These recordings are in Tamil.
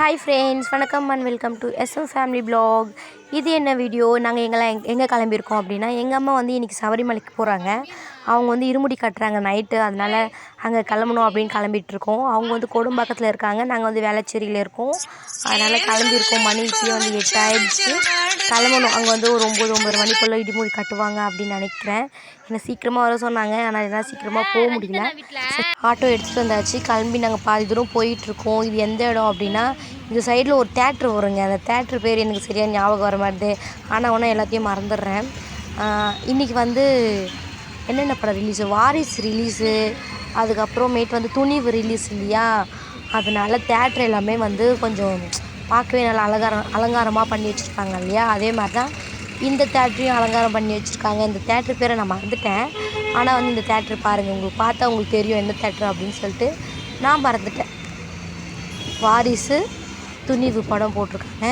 ஹாய் ஃப்ரெண்ட்ஸ் வணக்கம் and welcome to SM family vlog இது என்ன வீடியோ நாங்கள் எங்கெல்லாம் எங் எங்கே கிளம்பியிருக்கோம் அப்படின்னா எங்கள் அம்மா வந்து இன்றைக்கி சபரிமலைக்கு போகிறாங்க அவங்க வந்து இருமுடி கட்டுறாங்க நைட்டு அதனால் அங்கே கிளம்பணும் அப்படின்னு கிளம்பிட்டு இருக்கோம் அவங்க வந்து கொடும்பாக்கத்தில் இருக்காங்க. நாங்கள் வந்து வேளச்சேரியில் இருக்கோம். அதனால் கிளம்பியிருக்கோம். மணிக்கு வந்து எட்டு ஆயிடுச்சு. கிளம்பணும். அங்கே வந்து ஒரு ஒம்பது ஒம்பது மணிக்குள்ளே இடிமுடி கட்டுவாங்க அப்படின்னு நினைக்கிறேன். என்னை சீக்கிரமாக வர சொன்னாங்க. ஆனால் என்னால் சீக்கிரமாக போக முடியல. ஆட்டோ எடுத்துகிட்டு வந்தாச்சு. கிளம்பி நாங்கள் பாதி தூரம் போயிட்டுருக்கோம். இது எந்த இடம் அப்படின்னா இந்த சைடில் ஒரு தேட்ரு வருங்க. அந்த தேட்ரு பேர் எனக்கு சரியாக ஞாபகம் வர மாட்டேது. ஆனால் ஒன்றும் எல்லாத்தையும் மறந்துடுறேன். இன்றைக்கி வந்து என்னென்ன படம் ரிலீஸு வாரிஸ் ரிலீஸு அதுக்கப்புறமேட்டு வந்து துணிவு ரிலீஸ் இல்லையா? அதனால தேட்ரு எல்லாமே வந்து கொஞ்சம் பார்க்கவே நல்லா அலங்காரம் அலங்காரமாக பண்ணி வச்சுருக்காங்க இல்லையா? அதே மாதிரி தான் இந்த தேட்டரையும் அலங்காரம் பண்ணி வச்சுருக்காங்க. இந்த தேட்ரு பேரை நான் மறந்துட்டேன். ஆனால் வந்து இந்த தேட்ரு பாருங்கள் உங்களுக்கு பார்த்தா உங்களுக்கு தெரியும் என்ன தேட்ரு அப்படின்னு சொல்லிட்டு நான் மறந்துட்டேன். வாரிசு துணிவு படம் போட்டிருக்காங்க.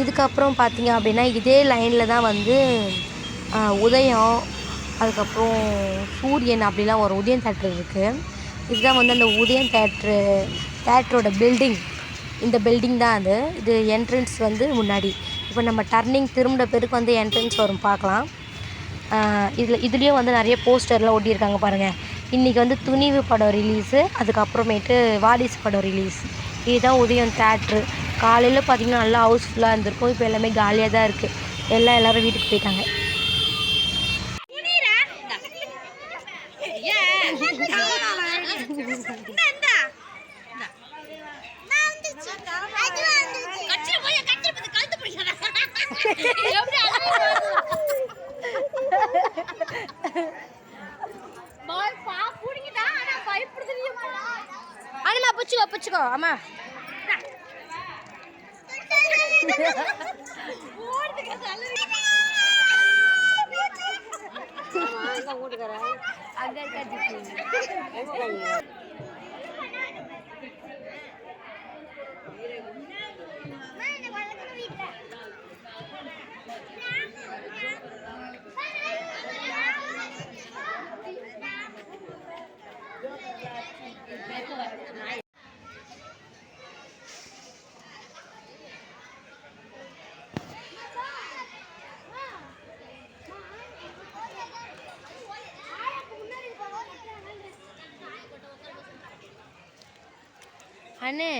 இதுக்கப்புறம் பார்த்தீங்க அப்படின்னா இதே லைனில் தான் வந்து உதயம் அதுக்கப்புறம் சூரியன் அப்படிலாம் ஒரு உதயம் தேட்ரு இருக்குது இதுதான் வந்து அந்த உதயம் தேட்ரு தேட்ரோட பில்டிங் இந்த பில்டிங் தான் அது. இது என்ட்ரன்ஸ் வந்து முன்னாடி. இப்போ நம்ம டர்னிங் திரும்பின பிறகு வந்து என்ட்ரன்ஸ் வரும். பார்க்கலாம். இதில் இதுலேயும் வந்து நிறைய போஸ்டர்லாம் ஒட்டியிருக்காங்க பாருங்கள் இன்றைக்கி வந்து துணிவு படம் ரிலீஸு அதுக்கப்புறமேட்டு வாரிசு படம் ரிலீஸ் இதுதான் உதயம் தேட்ரு காலையில் பார்த்திங்கன்னா நல்லா ஹவுஸ்ஃபுல்லாக இருந்திருக்கும். இப்போ எல்லாமே காலியாக தான் இருக்குது எல்லாம் எல்லோரும் வீட்டுக்கு போயிட்டாங்க. பிடிச்சிக்கோ பிடிச்சிக்கோ அம்மா. அண்ணே.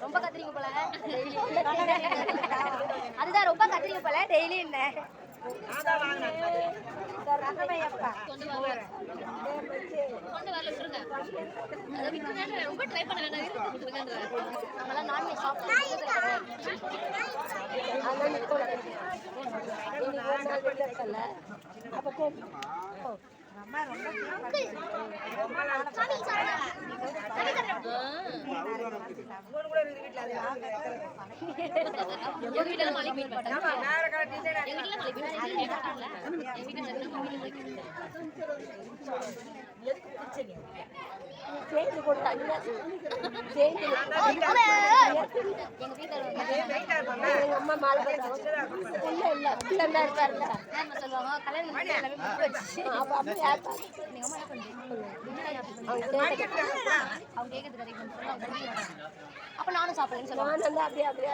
ரொம்ப கத்துறீங்க போல. அதுதான் ரொம்ப கத்துறீங்க போல. டெய்லி என்ன? ரொம்ப ட்ரை பண்ண நம்மளாம் நான்வெஜ் எங்க வீட்டுல சேர்ந்து கொடுத்தாங்க சேர்ந்து எங்க வீட்டுல எங்க அம்மா மாலை இல்ல இல்ல பிள்ளை தான் இருக்காருல்ல ஆமா சொல்லுவாங்க. கல்யாணம் பண்ணி எல்லாமே புக் வச்சு. அப்ப அப்படி யார் எங்க அம்மா என்ன பண்ணுது அவங்க கேக்குறது கரெக்ட் சொல்லுவாங்க. அப்ப நானும் சாப்பிடுறேன்னு சொல்லுவாங்க. நான் வந்து அப்படியே அப்படியே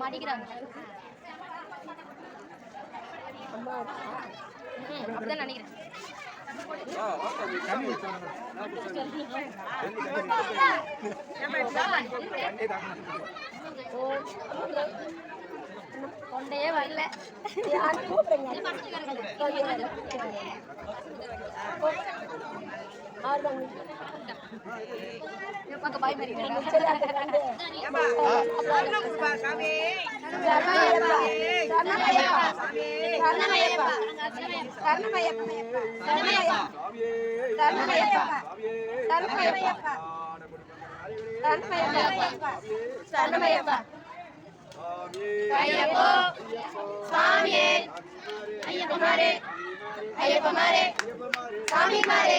மாட்டிக்கிறாங்க ம், அப்படிதான் நினைக்கிறேன். தொண்டையே வரல. சாமி சரணமையப்பா ஐயப்போ சுவாமியே ஐயப்பமாரே ஐயப்பமாரே சாமி மாரே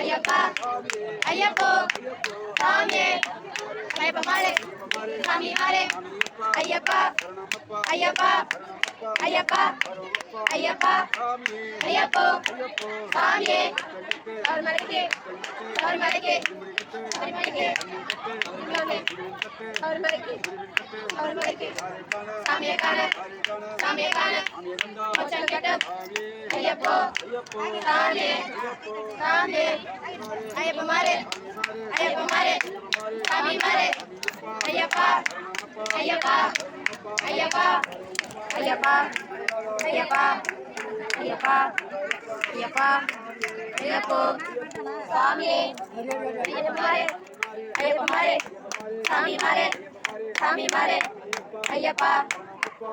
ஐயப்பா ஐயப்போ சாமியே ஐயப்பா மாறு சாமி மாறு ஐயப்பா ஐயப்பா ஐயப்பா ஐயப்பா ஐயப்போ சாமியே அவர் மலைக்கு அவர் மலைக்கு அவர் மலைக்கு அவர் மலைக்கு அவர் மலைக்கு சாமியை காண சாமியை காண மச்சம் கெட்ட ஐயப்போ சாமியே சாமியே ஐயப்ப மாறு ஐயப்ப மாறு சாமி மாறு ஐயப்பா ஐயப்பா ஐயப்பா ஐயப்பா ஐயப்பா ஐயப்பா ஐயப்பா ஐயப்போ சாமியே ஐயப்ப மாறு ஐயப்ப மாறு சாமி மாறு சாமி மாறு ஐயப்பா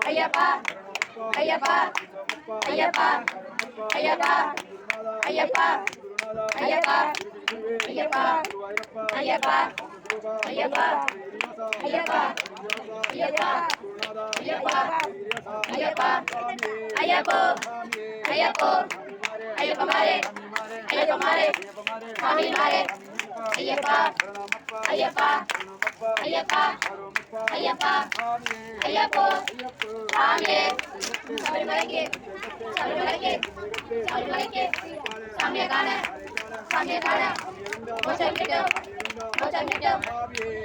ஐயப்பா ஐயப்பா ஐயப்பா ஐயப்பா ஐயப்பா ஐயப்பா ஐயப்பா ஐயப்பா ஐயப்பா ஐயப்பா ஐயப்பா ஐயப்பா ஐயப்பா ஐயப்போ ஐயப்போ ஐயப்ப மாறே ஐயப்ப மாறே சாமி மாரே ஐயப்பா ஐயப்பா ஐயப்பா ஐயப்பா ஐயப்போ சாமியே சபரிமலைக்கு சபரிமலைக்கு சபரிமலைக்கு சாமியை காண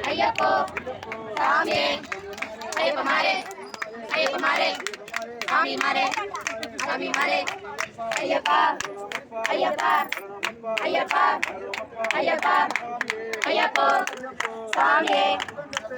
ஐயப்போ சாமியே ஐயப்ப மாறே ஐயப்ப மாறே சாமி மாறே சாமி மாறே ஐயப்பா ஐயப்பா ஐயப்பா ஐயப்பா ஐயப்போ சாமியே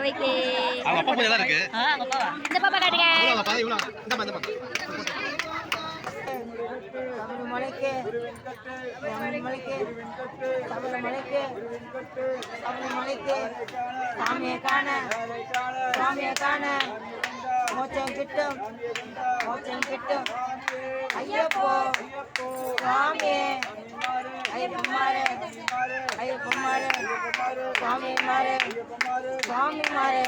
பறவைக்கு அவங்க அப்பா தான் இருக்கு. இந்த பாப்பா காட்டுங்க. மலைக்கு மலைக்கு மலைக்கு மலைக்கு சாமியை காண சாமியை காண. மோச்சம் கிட்டும் கிட்டும். ஐயப்போ சாமி ஐயப்பமாரு சாமி மாறு சாமி மாறு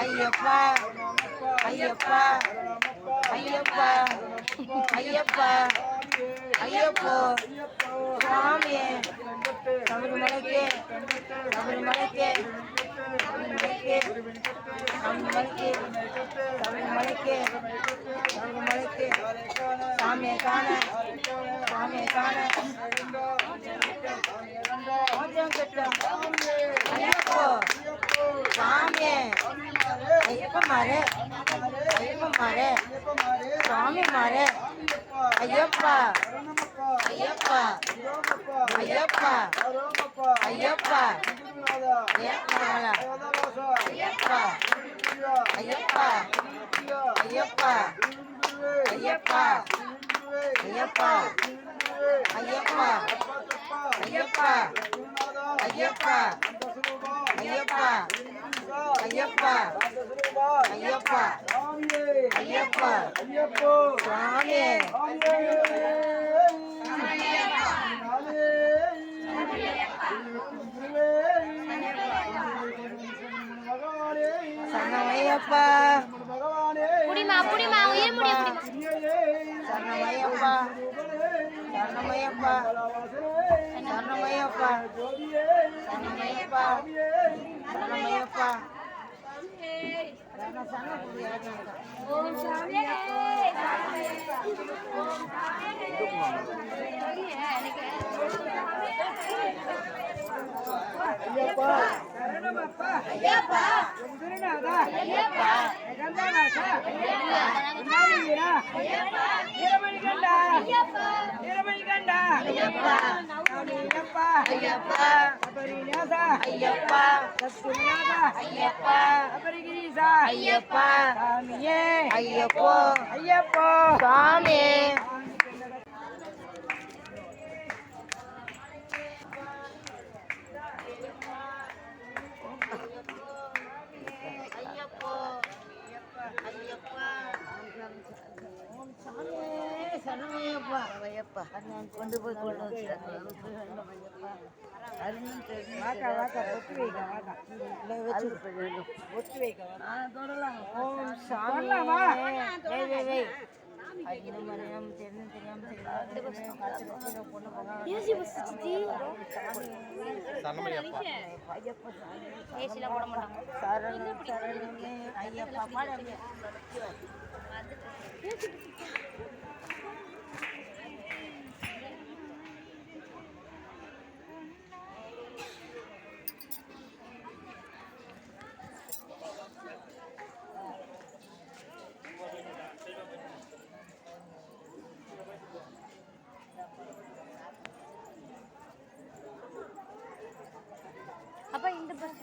ஐயப்பா ஐயப்பா ஐயப்பா ஐயப்பா ஐயப்போ சாமியே சபரிமலைக்கு சபரிமலைக்கு சபரிமலைக்கு சபரிமலைக்கு சபரிமலைக்கு சாமியை காண சாமியை காண ஐயப்பமாரு ஐயப்பமாரு சுவாமிமாரு ஐயப்பா ஐயப்ப ஐயப்பா ஐயப்பா ஐயப்பா ஐயப்பா ஐயப்பா ஐயப்பா ஐயப்பா ஐயப்பா ஐயப்பா ஐயப்பா ஐயப்பா ஐயப்பா ஐயப்பா ஐயப்பா ஐயப்பா சுவாமி சரணமையப்பா புடிமா புடிமா உயிர் முடிய புடிமா. சரணமையப்பா சரணமையப்பா சரணமையப்பா சரணமையப்பா சரணமையப்பா சரண சரண புரியாது ஓம் சாமியே. ஐயப்பா. சரணமப்பா ஐயப்பா. குருநாதா ஐயப்பா. கந்தாநாதா ஐயப்பா. குமாரியா ஐயப்பா. வீரமணிகண்டா. ஐயப்பா. வீரமணிகண்டா. ஐயப்பா. ஐயப்பா ஐயப்பா. அபரிநாதா ஐயப்பா. சத்குருநாதா ஐயப்பா. அபரிகிரீசா ஐயப்பா. சாமியே. ஐயப்போ. ஐயப்போ. சாமி ஐயப்பா கொண்டு போய் கொண்டு வாக்கா வாக்கா பொட்டு வைக்க வாக்கா. ஓம் சாமி வெய் வெய் ஐயோ மரியாதை தெரியும் தெரியாம தெரியும் பொண்ணு சரணம் சரணமே ஐயப்பா பாடு அப்போ இந்த பஸ்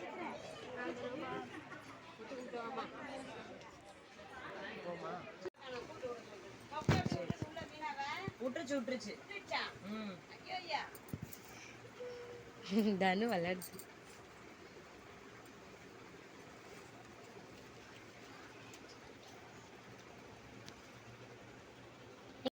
விட்டுருச்சு விட்டுருச்சு தனு விளையாடுச்சு.